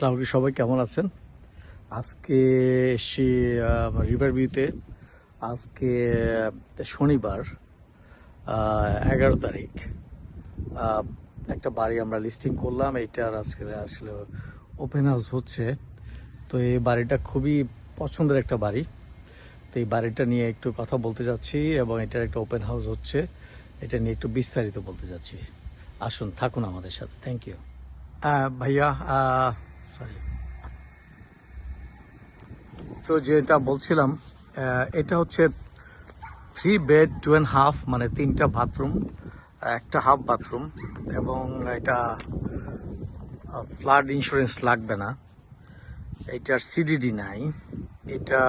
আসসালামু আলাইকুম, সবাই কেমন আছেন? আজকে এসছি রিভার ভিউতে আজকে শনিবার এগারো তারিখ। একটা বাড়ি আমরা লিস্টিং করলাম, এইটার আজকে আসলে ওপেন হাউস হচ্ছে। তো এই বাড়িটা খুবই পছন্দের একটা বাড়ি। তো এই বাড়িটা নিয়ে একটু কথা বলতে যাচ্ছি এবং এটার একটা ওপেন হাউস হচ্ছে। এটা নিয়ে একটু বিস্তারিত বলতে যাচ্ছি। আসুন, থাকুন আমাদের সাথে। থ্যাংক ইউ ভাইয়া তো যেটা বলছিলাম এটা হচ্ছে three bed two and half মানে তিনটা বাথরুম একটা হাফ বাথরুম এবং এটা ফ্লাড ইন্স্যুরেন্স লাগবে না। এটার সিডিডি নাই। এটা,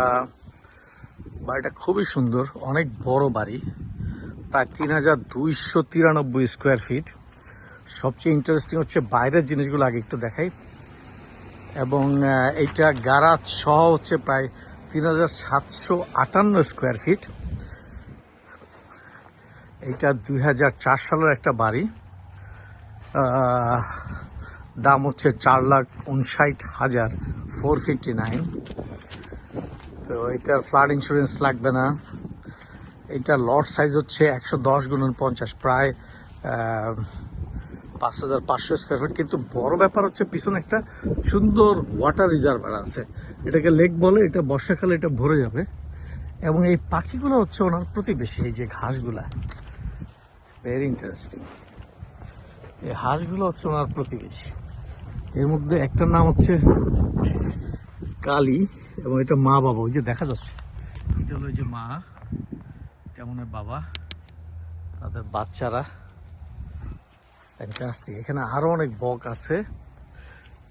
বাড়িটা খুবই সুন্দর, অনেক বড় বাড়ি, প্রায় তিন হাজার দুইশো তিরানব্বই স্কোয়ার ফিট সবচেয়ে ইন্টারেস্টিং হচ্ছে বাইরের জিনিসগুলো আগে একটু দেখাই। এবং এইটা গ্যারাজ সহ হচ্ছে প্রায় তিন হাজার সাতশো আটান্ন স্কোয়ার ফিট এইটা দুই হাজার চার সালের একটা বাড়ি। দাম হচ্ছে চার লাখ উনষাট হাজার ফোর ফিফটি নাইন তো এটার ফ্লাড ইন্স্যুরেন্স লাগবে না। এইটার লট সাইজ হচ্ছে একশো দশ গুণন পঞ্চাশ। প্রায় পাঁচ হাজার পাঁচশো স্কোয়ার ফিট কিন্তু বড় ব্যাপার হচ্ছে পিছনে একটা সুন্দর ওয়াটার রিজার্ভার আছে। এটাকে লেক বলে, এটা বর্ষাকালে এটা ভরে যাবে। এবং এই পাখিগুলো হচ্ছে ওনার প্রতিবেশী, এই যে ঘাসগুলা। ভেরি ইন্টারেস্টিং এই হাঁসগুলো হচ্ছে ওনার প্রতিবেশী। এর মধ্যে একটার নাম হচ্ছে কালী, এবং এটা মা বাবা। ওই যে দেখা যাচ্ছে, এটা হলো যে মা মনে হয় বাবা। তাদের বাচ্চারা। ফ্যান্টাস্টিক এখানে আরও অনেক বক আছে।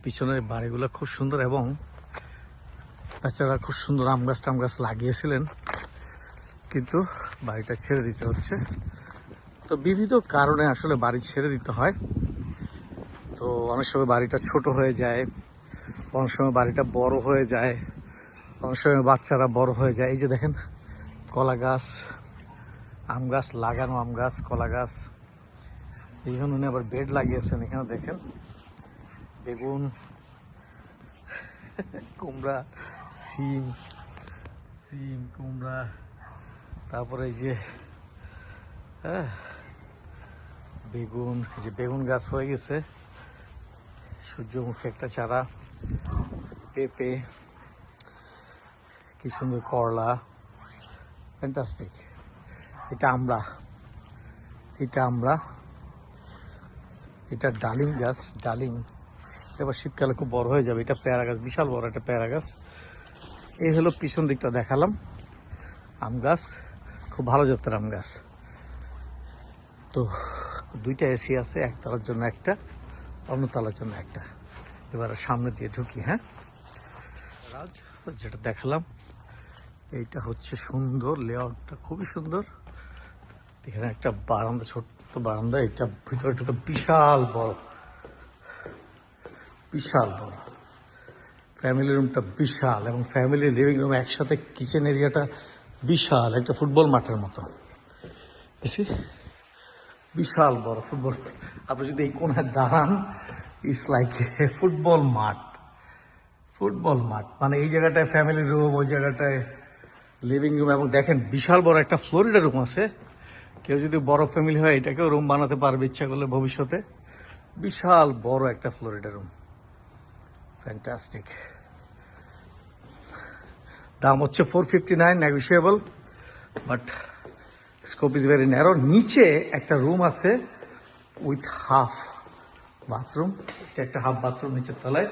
পিছনের বাড়িগুলো খুব সুন্দর এবং বাচ্চারা খুব সুন্দর আম গাছ টাম গাছ লাগিয়েছিলেন। কিন্তু বাড়িটা ছেড়ে দিতে হচ্ছে। তো বিবিধ কারণে আসলে বাড়ি ছেড়ে দিতে হয়। তো অনেক সময় বাড়িটা ছোট হয়ে যায়, অনেক সময় বাড়িটা বড় হয়ে যায়, অনেক সময় বাচ্চারা বড় হয়ে যায়। এই যে দেখেন, কলা গাছ, আম গাছ, লাগানো আম গাছ, কলা গাছ। এইখানে উনি আবার বেড লাগিয়েছেন, এখানে দেখেন। বেগুন, কুমড়া, সিম সিম, কুমড়া, তারপরে যে হ্যাঁ বেগুন যে বেগুন গাছ হয়ে গেছে। সূর্যমুখী একটা চারা, পেঁপে, কি সুন্দর করলা, ফ্যান্টাস্টিক। এটা আমরা এটা আমরা এটা ডালিম গাছ, ডালিম। এবার শীতকালে খুব বড় হয়ে যাবে, এটা পেয়ারা গাছ, বিশাল বড় একটা পেয়ারা গাছ। এই হলো পিছন দিকটা দেখালাম, আম গাছ, খুব ভালো জাতের আম গাছ। তো দুইটা এসি আছে একতলার জন্য একটা, অন্য তলার জন্য একটা। এবার সামনে দিয়ে ঢুকি হ্যাঁ? রাজ, যেটা দেখালাম, এইটা হচ্ছে সুন্দর লেআউটটা খুবই সুন্দর। এখানে একটা বারান্দা, ছোট্ট বারান্দা, এটা ভিতরে ঢুকে বিশাল বড়। বিশাল বড়। ফ্যামিলি রুমটা বিশাল এবং ফ্যামিলি লিভিং রুম একসাথে কিচেন এরিয়াটা বিশাল, একটা ফুটবল মাঠের মতো। এসে বিশাল বড় ফুটবল আপনি যদি এই কোনায় দাঁড়ান ইটস লাইক ফুটবল মাঠ। ফুটবল মাঠ। মানে এই জায়গাটায় ফ্যামিলি রুম ওই জায়গাটায় লিভিং রুম এবং দেখেন বিশাল বড় একটা ফ্লোরিডা রুম আছে। কেউ যদি বড় ফ্যামিলি হয়, এটাকেও রুম বানাতে পারবে ইচ্ছা করলে ভবিষ্যতে। বিশাল বড় একটা ফ্লোরিডা রুম ফ্যান্টাস্টিক দাম হচ্ছে four fifty nine negotiable but scope is very narrow নিচে একটা রুম আছে উইথ হাফ বাথরুম এটা একটা হাফ বাথরুম নিচের তলায়,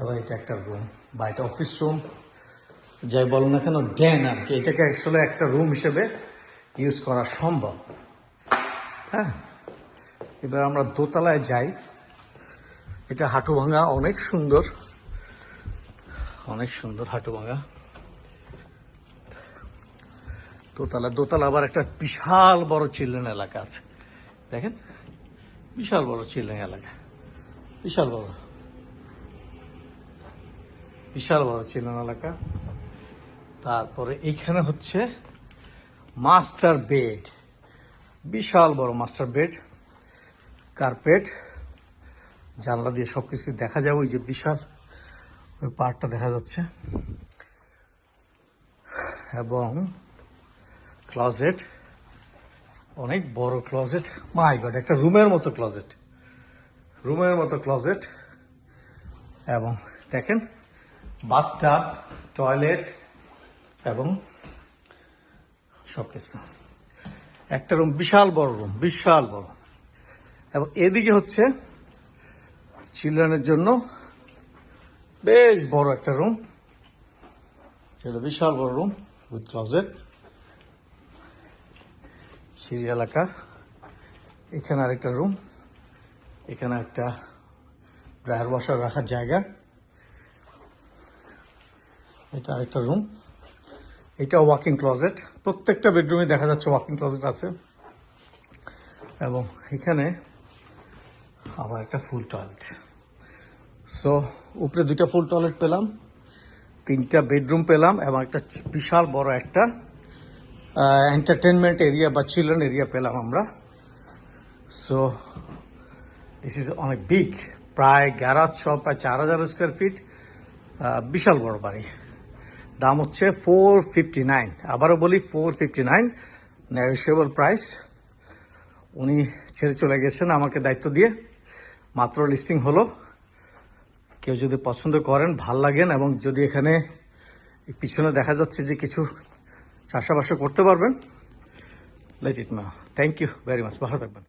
এবং এটা একটা রুম বা এটা অফিস রুম যাই বলো না কেন ড্যান আর কি। এটাকে আসলে একটা রুম হিসেবে ইউজ করা সম্ভব। হ্যাঁ এবার আমরা দোতলায় যাই। এটা হাঁটু ভাঙা, অনেক সুন্দর। অনেক সুন্দর হাঁটু ভাঙা। দোতলা দোতলা আবার একটা বিশাল বড় চিলড্রেন এলাকা আছে। দেখেন, বিশাল বড় চিলড্রেন এলাকা। বিশাল বড়। বিশাল বড় চিলড্রেন এলাকা। তারপরে এইখানে হচ্ছে মাস্টার বেড, বিশাল বড় মাস্টার বেড, কার্পেট, জানলা দিয়ে সব কিছু দেখা যায়, ওই যে বিশাল, ওই পার্কটা দেখা যাচ্ছে, এবং ক্লজেট অনেক বড় ক্লজেট মাই গড একটা রুমের মতো ক্লজেট রুমের মতো ক্লজেট এবং দেখেন বাথটাব টয়লেট এবং সব কিছু একটা রুম বিশাল বড় রুম বিশাল বড়। এবং এদিকে হচ্ছে চিলড্রেনের জন্য বেশ বড় একটা রুম সেটা বিশাল বড় রুম উইথ ক্লজেট সিঁড়ি এলাকা। এখানে আরেকটা রুম এখানে একটা ড্রায়ার ওয়াশার রাখার জায়গা। এটা আরেকটা রুম এটা ওয়াকিং ক্লজেট। প্রত্যেকটা বেডরুমে দেখা যাচ্ছে ওয়াকিং ক্লজেট আছে। এবং এখানে আবার একটা ফুল টয়লেট। সো, উপরে দুইটা ফুল টয়লেট পেলাম, তিনটা বেডরুম পেলাম, এবং একটা বিশাল বড় একটা এন্টারটেনমেন্ট এরিয়া বা চিলড্রেন এরিয়া পেলাম আমরা। সো দিস ইজ অনেক বিগ প্রায় গ্যারাজ সহ প্রায় চার হাজার স্কোয়ার ফিট বিশাল বড় বাড়ি। দাম হচ্ছে ফোর ফিফটি নাইন আবারও বলি four fifty nine negotiable price উনি ছেড়ে চলে গেছেন আমাকে দায়িত্ব দিয়ে। মাত্র লিস্টিং হলো। কেউ যদি পছন্দ করেন, ভালো লাগেন এবং যদি এখানে পিছনে দেখা যাচ্ছে যে কিছু চাষাবাসও করতে পারবেন ইট মা থ্যাংক ইউ ভেরি মাচ ভালো থাকবেন।